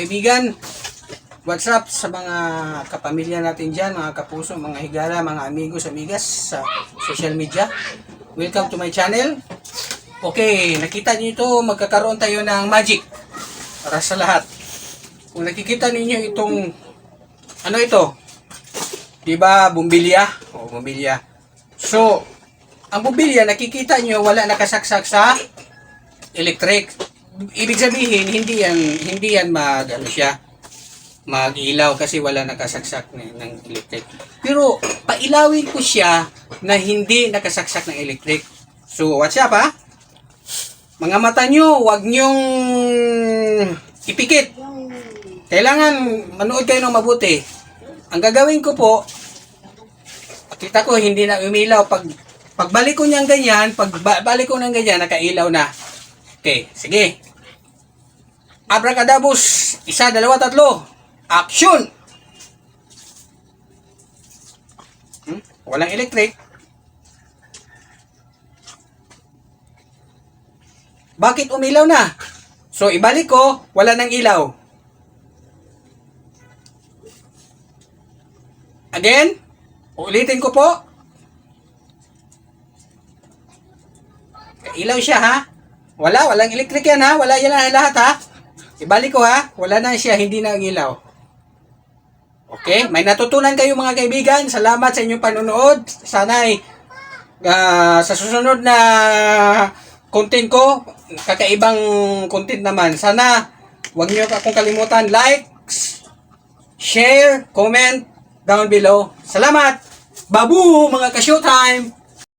kaibigan. What's up sa mga kapamilya natin dyan, mga kapuso, mga higala, mga amigos, amigas sa social media. Welcome to my channel. Okay, nakita niyo ito, magkakaroon tayo ng magic para sa lahat. Kung nakikita ninyo itong, ano ito? Diba, bumbilya? O, bumbilya. So, ang bumbilya, nakikita nyo, wala nakasaksak sa electric. Ibig sabihin, hindi yan, hindi yan mag, ano siya, mag-ilaw kasi wala nakasaksak ng, electric. Pero, pailawin ko siya na hindi nakasaksak ng electric. So, watch up ha? Mga mata nyo, wag nyong ipikit. Kailangan manood kayo ng mabuti. Ang gagawin ko po, kita ko hindi na umilaw. Pag pagbalik ko niyang ganyan, pagbalik ko ng ganyan, nakailaw na. Okay, sige. Abracadabos, isa, dalawa, tatlo. Action! Hmm? Walang electric. Bakit umilaw na? So, ibalik ko, wala nang ilaw. Again, ulitin ko po. Ilaw siya ha. Wala, walang electric yan ha. Wala yan lahat ha. Ibalik ko ha. Wala na siya, hindi na ang ilaw. Okay, may natutunan kayo mga kaibigan. Salamat sa inyong panonood. Sana ay ah, sa susunod na content ko, kakaibang content naman. Sana wag niyo akong kalimutan like, share, comment down below. Salamat! Babu mga ka-showtime!